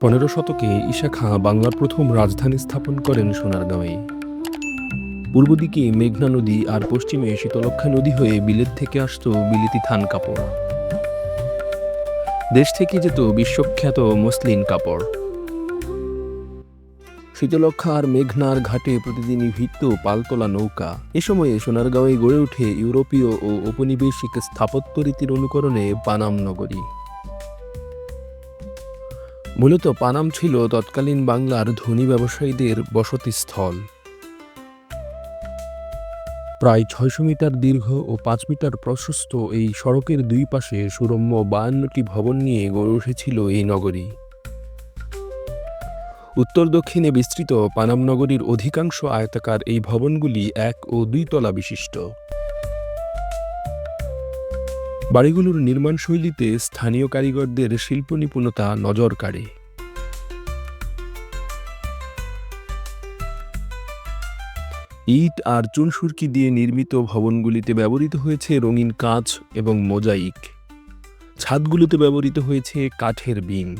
পনেরো শতকে ঈশা খাঁ বাংলার প্রথম রাজধানী স্থাপন করেন সোনারগাঁওয়ে। পূর্ব দিকে মেঘনা নদী আর পশ্চিমে শীতলক্ষা নদী হয়ে বিলেত থেকে আসতো বিলিতি থান কাপড়। দেশ থেকে যেত বিশ্বখ্যাত মসলিন কাপড়। শীতলক্ষা আর মেঘনার ঘাটে প্রতিদিনই ভিত্ত পালতোলা নৌকা। এ সময়ে সোনারগাঁওয়ে গড়ে ওঠে ইউরোপীয় ও ঔপনিবেশিক স্থাপত্য রীতির অনুকরণে পানাম নগরী। মূলত পানাম ছিল তৎকালীন বাংলার ধনী ব্যবসায়ীদের বসতিস্থল। প্রায় ছয়শো মিটার দীর্ঘ ও পাঁচ মিটার প্রশস্ত এই সড়কের দুই পাশে সুরম্য বায়ান্নটি ভবন নিয়ে গড়ে উঠেছিল এই নগরী। উত্তর দক্ষিণে বিস্তৃত পানাম নগরীর অধিকাংশ আয়তাকার এই ভবনগুলি এক ও দুই তলা বিশিষ্ট। বাড়িগুলোর নির্মাণ শৈলীতে স্থানীয় কারিগরদের শিল্প নিপুণতা নজর কাড়ে। ইট আর চুনসুরকি দিয়ে নির্মিত ভবনগুলিতে ব্যবহৃত হয়েছে রঙিন কাঁচ এবং মোজাইক। ছাদগুলোতে ব্যবহৃত হয়েছে কাঠের বিম।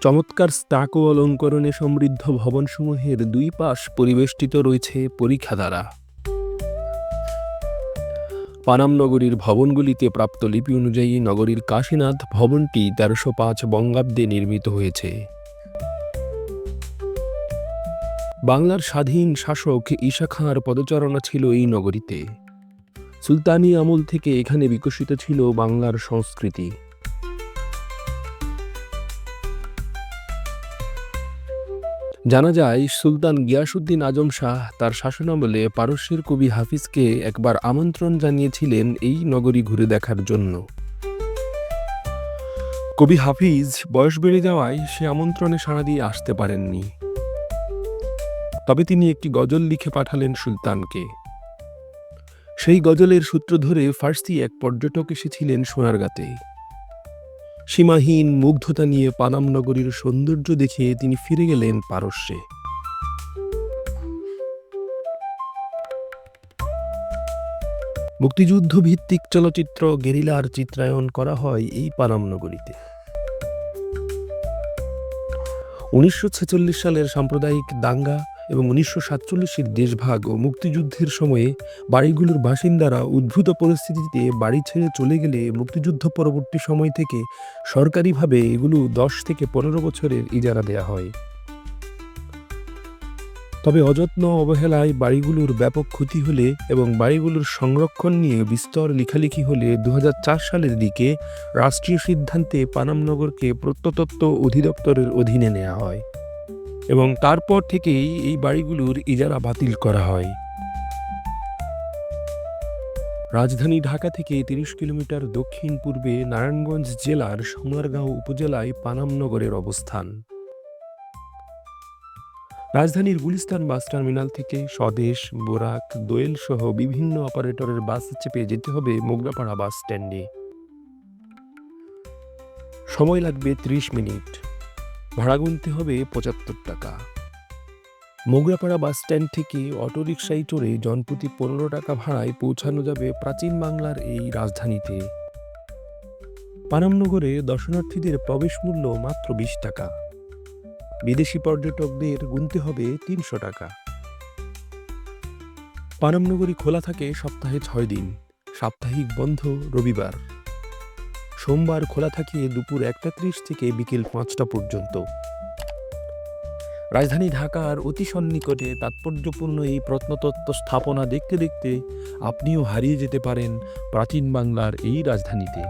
চমৎকার স্টাকো অলঙ্করণে সমৃদ্ধ ভবনসমূহের দুই পাশ পরিবেষ্টিত রয়েছে পরীক্ষা দ্বারা। পানাম নগরীর ভবনগুলিতে প্রাপ্ত লিপি অনুযায়ী নগরীর কাশীনাথ ভবনটি তেরোশো পাঁচ বঙ্গাব্দে নির্মিত হয়েছে। বাংলার স্বাধীন শাসক ঈশা খাঁর পদচারণা ছিল এই নগরীতে। সুলতানি আমল থেকে এখানে বিকশিত ছিল বাংলার সংস্কৃতি। জানা যায়, সুলতান গিয়াসুদ্দিন আজম শাহ তার শাসনামলে পারস্যের কবি হাফিজকে একবার আমন্ত্রণ জানিয়েছিলেন এই নগরী ঘুরে দেখার জন্য। কবি হাফিজ বয়স বেড়ে যাওয়ায় সে আমন্ত্রণে সাড়া দিয়ে আসতে পারেননি। তবে তিনি একটি গজল লিখে পাঠালেন সুলতানকে। সেই গজলের সূত্র ধরে ফার্সি এক পর্যটক এসেছিলেন সোনারগাঁতে। সীমাহীন মুগ্ধতা নিয়ে পানাম নগরীর সৌন্দর্য দেখে তিনি ফিরে গেলেন পারস্যে। মুক্তিযুদ্ধ ভিত্তিক চলচ্চিত্র গেরিলার চিত্রায়ন করা হয় এই পানাম নগরীতে। উনিশশো ছেচল্লিশ সালের সাম্প্রদায়িক দাঙ্গা এবং উনিশশো সাতচল্লিশের দেশভাগ ও মুক্তিযুদ্ধের সময়ে বাড়িগুলোর বাসিন্দারা উদ্ভূত পরিস্থিতিতে বাড়ি ছেড়ে চলে গেলে মুক্তিযুদ্ধ পরবর্তী সময় থেকে সরকারিভাবে এগুলো দশ থেকে পনেরো বছরের ইজারা দেয়া হয়। তবে অযত্ন অবহেলায় বাড়িগুলোর ব্যাপক ক্ষতি হলে এবং বাড়িগুলোর সংরক্ষণ নিয়ে বিস্তর লেখালেখি হলে দু হাজার চার সালের দিকে রাষ্ট্রীয় সিদ্ধান্তে পানামনগরকে প্রত্নতত্ত্ব অধিদপ্তরের অধীনে নেওয়া হয়। এবং তারপর থেকেই এই বাড়িগুলোর ইজারা বাতিল করা হয়। রাজধানী ঢাকা থেকে তিরিশ কিলোমিটার দক্ষিণ পূর্বে নারায়ণগঞ্জ জেলার সোনারগাঁও উপজেলায় পানামনগরের অবস্থান। রাজধানীর গুলিস্তান বাস টার্মিনাল থেকে স্বদেশ, বোরাক, দোয়েল সহ বিভিন্ন অপারেটরের বাস চেপে যেতে হবে মোগরাপাড়া বাস স্ট্যান্ডে। সময় লাগবে ত্রিশ মিনিট। ভাড়া গুনতে হবে পঁচাত্তর টাকা। মোগরাপাড়া বাস স্ট্যান্ড থেকে অটোরিকশায় চড়ে জনপ্রতি পনেরো টাকা ভাড়ায় পৌঁছানো যাবে প্রাচীন বাংলার এই রাজধানীতে। পানামনগরে দর্শনার্থীদের প্রবেশ মূল্য মাত্র বিশ টাকা। বিদেশি পর্যটকদের গুনতে হবে তিনশো টাকা। পানামনগরী খোলা থাকে সপ্তাহে ছয় দিন। সাপ্তাহিক বন্ধ রবিবার। সোমবার খোলা থাকে দুপুর একটা ত্রিশ থেকে বিকেল পাঁচটা পর্যন্ত। রাজধানী ঢাকার অতি সন্নিকটে তাৎপর্যপূর্ণ এই প্রত্নতত্ত্ব স্থাপনা দেখতে দেখতে আপনিও হারিয়ে যেতে পারেন প্রাচীন বাংলার এই রাজধানীতে।